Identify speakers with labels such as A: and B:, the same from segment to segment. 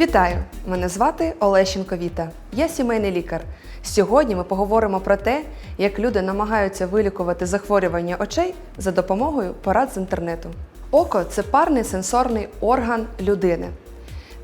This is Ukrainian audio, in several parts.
A: Вітаю! Мене звати Олещенко Віта. Я сімейний лікар. Сьогодні ми поговоримо про те, як люди намагаються вилікувати захворювання очей за допомогою порад з інтернету. Око це парний сенсорний орган людини.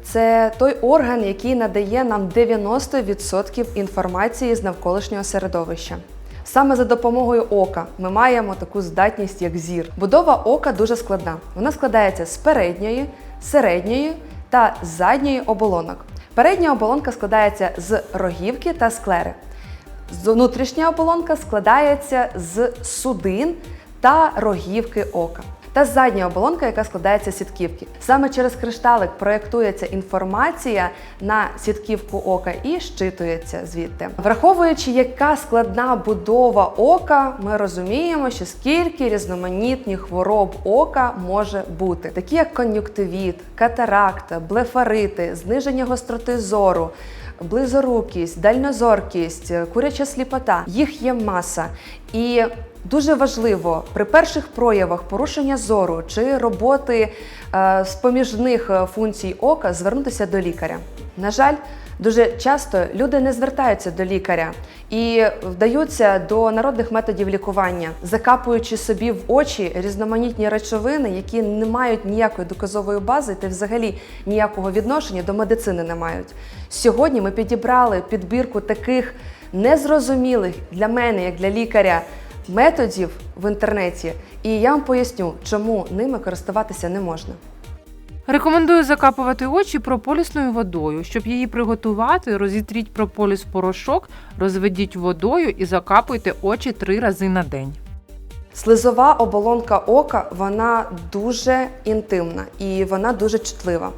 A: Це той орган, який надає нам 90% інформації з навколишнього середовища. Саме за допомогою ока ми маємо таку здатність, як зір. Будова ока дуже складна. Вона складається з передньої, середньої та задньої оболонок. Передня оболонка складається з рогівки та склери. Внутрішня оболонка складається з судин та рогівки ока. Та задня оболонка, яка складається з сітківки. Саме через кришталик проєктується інформація на сітківку ока і щитується звідти. Враховуючи, яка складна будова ока, ми розуміємо, що скільки різноманітних хвороб ока може бути, такі як кон'юктивіт, катаракта, блефарити, зниження гостроти зору. Близорукість, дальнозоркість, куряча сліпота їх є маса. І дуже важливо при перших проявах порушення зору чи роботи е, з поміжних е, функцій ока звернутися до лікаря. На жаль, дуже часто люди не звертаються до лікаря і вдаються до народних методів лікування, закапуючи собі в очі різноманітні речовини, які не мають ніякої доказової бази та взагалі ніякого відношення до медицини не мають. Сьогодні ми підібрали підбірку таких незрозумілих для мене, як для лікаря, методів в інтернеті, і я вам поясню, чому ними користуватися не можна.
B: Рекомендую закапувати очі прополісною водою. Щоб її приготувати, розітріть прополіс в порошок, розведіть водою і закапуйте очі три рази на день.
A: Слизова оболонка ока вона дуже інтимна і вона дуже чутлива.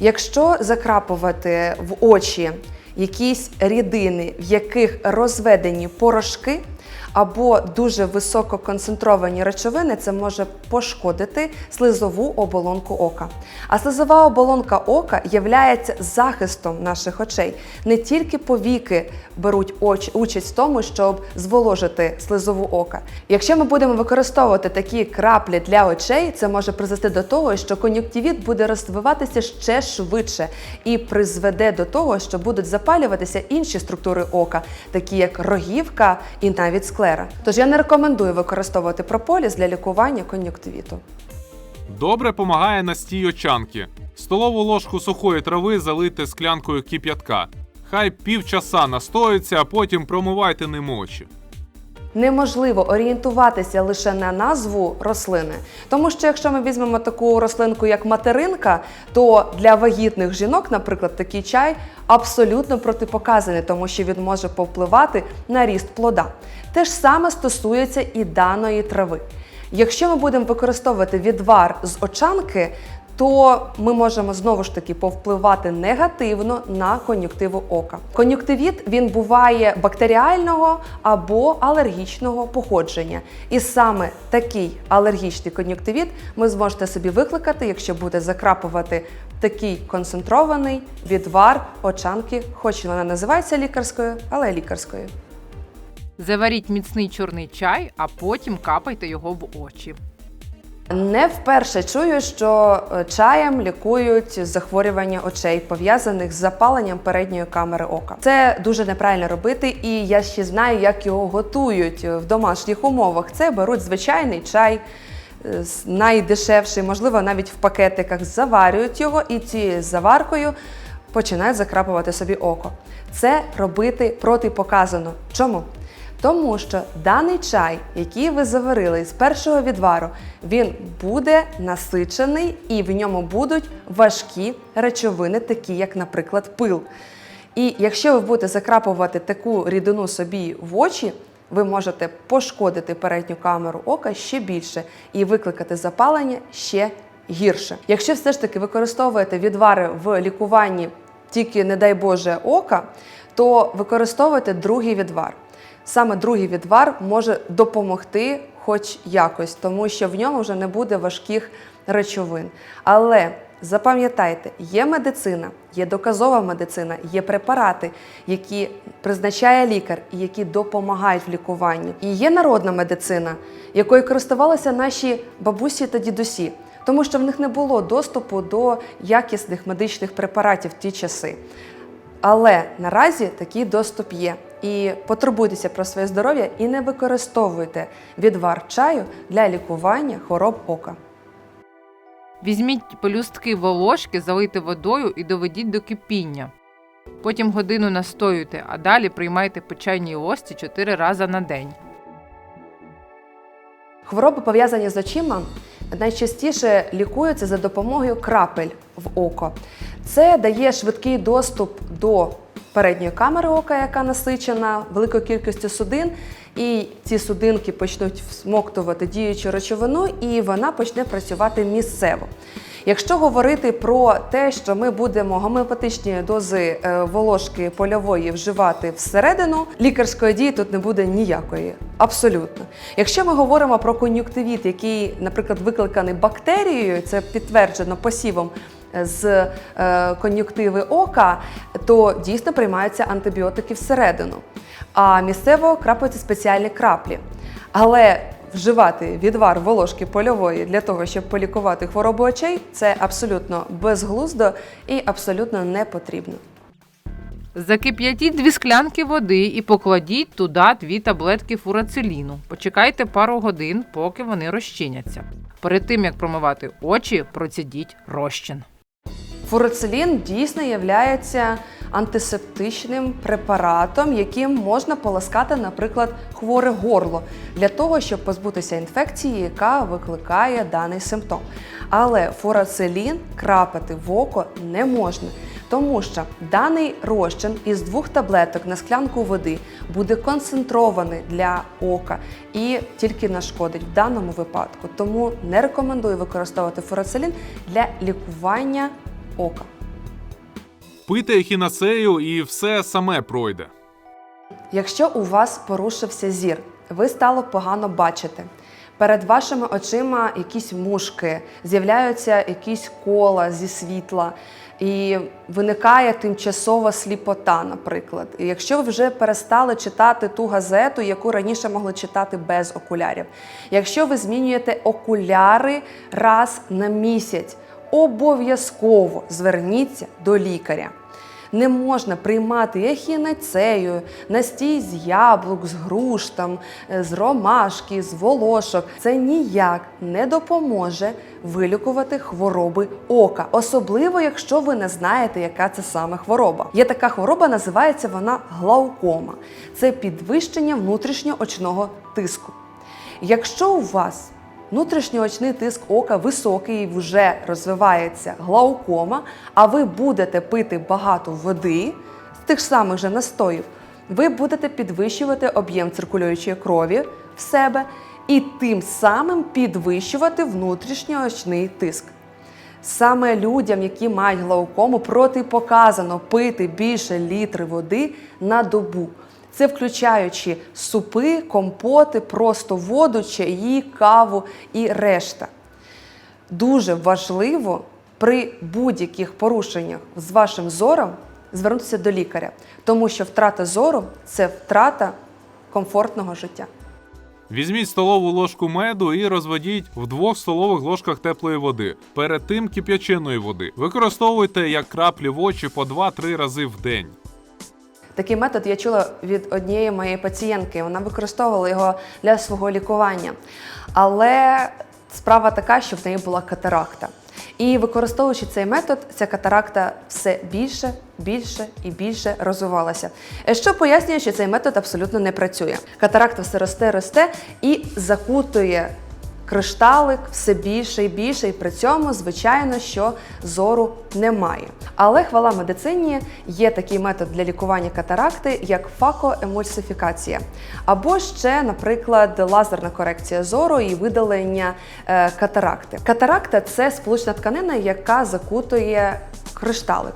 A: Якщо закрапувати в очі якісь рідини, в яких розведені порошки або дуже високо концентровані речовини, це може пошкодити слизову оболонку ока. А слизова оболонка ока є захистом наших очей. Не тільки повіки беруть участь в тому, щоб зволожити слизову ока. Якщо ми будемо використовувати такі краплі для очей, це може призвести до того, що кон'юктивіт буде розвиватися ще швидше і призведе до того, що будуть запалюватися інші структури ока, такі як рогівка і навіть склера. Тож я не рекомендую використовувати прополіс для лікування кон'юктивіту.
C: Добре помагає настій очанки. Столову ложку сухої трави залити склянкою кип'ятка. Хай півчаса настоїться, а потім промивайте ним очі.
A: Неможливо орієнтуватися лише на назву рослини, тому що якщо ми візьмемо таку рослинку, як материнка, то для вагітних жінок, наприклад, такий чай абсолютно протипоказаний, тому що він може повпливати на ріст плода. Те ж саме стосується і даної трави. Якщо ми будемо використовувати відвар з очанки, то ми можемо знову ж таки повпливати негативно на кон'юктиву ока. Кон'юктивіт він буває бактеріального або алергічного походження. І саме такий алергічний кон'юктивіт ви зможете собі викликати, якщо буде закрапувати такий концентрований відвар очанки, хоч вона називається лікарською, але лікарською.
B: Заваріть міцний чорний чай, а потім капайте його в очі.
A: Не вперше чую, що е, чаєм лікують захворювання очей, пов'язаних з запаленням передньої камери ока. Це дуже неправильно робити, і я ще знаю, як його готують в домашніх умовах. Це беруть звичайний чай. е, Найдешевший, можливо, навіть в пакетиках заварюють його і цією заваркою починають закрапувати собі око. Це робити протипоказано. Чому? Тому що даний чай, який ви заварили з першого відвару, він буде насичений і в ньому будуть важкі речовини, такі як, наприклад, пил. І якщо ви будете закрапувати таку рідину собі в очі, ви можете пошкодити передню камеру ока ще більше і викликати запалення ще гірше. Якщо все ж таки використовуєте відвари в лікуванні тільки, не дай Боже, ока, то використовуйте другий відвар. Саме другий відвар може допомогти хоч якось, тому що в ньому вже не буде важких речовин. Але запам'ятайте, є медицина, є доказова медицина, є препарати, які призначає лікар і які допомагають в лікуванні. І є народна медицина, якою користувалися наші бабусі та дідусі. тому що в них не було доступу до якісних медичних препаратів в ті часи. Але наразі такий доступ є. І потурбуйтеся про своє здоров'я і не використовуйте відвар чаю для лікування хвороб ока.
B: Візьміть пелюстки волошки, залийте водою і доведіть до кипіння. Потім годину настоюйте, а далі приймайте по чайній ложці 4 рази на день.
A: Хвороби, пов'язані з очима, найчастіше лікуються за допомогою крапель в око. Це дає швидкий доступ до передньої камери ока, яка насичена великою кількістю судин, і ці судинки почнуть всмоктувати діючу речовину, і вона почне працювати місцево. Якщо говорити про те, що ми будемо гомеопатичні дози е, волошки польової вживати всередину, лікарської дії тут не буде ніякої. Абсолютно. Якщо ми говоримо про кон'юктивіт, який, наприклад, викликаний бактерією, це підтверджено посівом з е, кон'юктиви ока, то дійсно приймаються антибіотики всередину. А місцево крапаються спеціальні краплі. Але вживати відвар волошки польової для того, щоб полікувати хворобу очей, це абсолютно безглуздо і абсолютно не потрібно.
B: Закип'ятіть дві склянки води і покладіть туди дві таблетки фурациліну. Почекайте пару годин, поки вони розчиняться. Перед тим як промивати очі, процідіть розчин.
A: Фуроцилін дійсно є антисептичним препаратом, яким можна полоскати, наприклад, хворе горло для того, щоб позбутися інфекції, яка викликає даний симптом. Але фуроцилін крапати в око не можна. Тому що даний розчин із двох таблеток на склянку води буде концентрований для ока і тільки нашкодить в даному випадку. Тому не рекомендую використовувати фуроцилін для лікування ока.
C: Пийте ехінацею і все саме пройде.
A: Якщо у вас порушився зір, ви стало погано бачити. Перед вашими очима якісь мушки, з'являються якісь кола зі світла, і виникає тимчасова сліпота, наприклад. І якщо ви вже перестали читати ту газету, яку раніше могли читати без окулярів, якщо ви змінюєте окуляри раз на місяць, обов'язково зверніться до лікаря. Не можна приймати ехінацею, настій з яблук, з груш, там, е, з ромашки, з волошок. Це ніяк не допоможе вилікувати хвороби ока, особливо якщо ви не знаєте, яка це саме хвороба. Є така хвороба, називається вона глаукома. Це підвищення внутрішньоочного тиску. Якщо у вас внутрішньоочний тиск ока високий, вже розвивається глаукома, а ви будете пити багато води з тих самих же настоїв, ви будете підвищувати об'єм циркулюючої крові в себе і тим самим підвищувати внутрішньоочний тиск. Саме людям, які мають глаукому, протипоказано пити більше літри води на добу. Це включаючи супи, компоти, просто воду, чаї, каву і решта. Дуже важливо при будь-яких порушеннях з вашим зором звернутися до лікаря, тому що втрата зору це втрата комфортного життя.
C: Візьміть столову ложку меду і розведіть в двох столових ложках теплої води. Перед тим кип'яченої води. Використовуйте як краплі в очі по 2-3 рази в день.
A: Такий метод я чула від однієї моєї пацієнтки. Вона використовувала його для свого лікування. Але справа така, що в неї була катаракта. І використовуючи цей метод, ця катаракта все більше, більше і більше розвивалася. Що пояснює, що цей метод абсолютно не працює. Катаракта все росте, росте і закутує кришталик все більше і більше, і при цьому, звичайно, що зору немає. Але хвала медицині є такий метод для лікування катаракти, як факоемульсифікація, або ще, наприклад, лазерна корекція зору і видалення е, катаракти. Катаракта це сполучна тканина, яка закутує кришталик.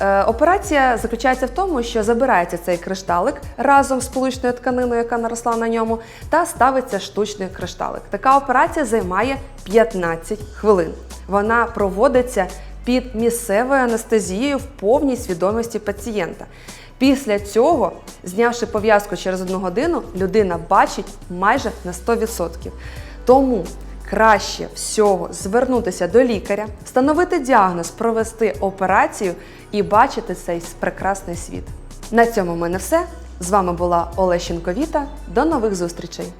A: Е, Операція заключається в тому, що забирається цей кришталик разом з сполучною тканиною, яка наросла на ньому, та ставиться штучний кришталик. Така операція займає 15 хвилин. Вона проводиться під місцевою анестезією в повній свідомості пацієнта. Після цього, знявши пов'язку через одну годину, людина бачить майже на 100%. Тому краще всього звернутися до лікаря, встановити діагноз, провести операцію і бачити цей прекрасний світ. На цьому в мене все. З вами була Олещенко Віта. До нових зустрічей!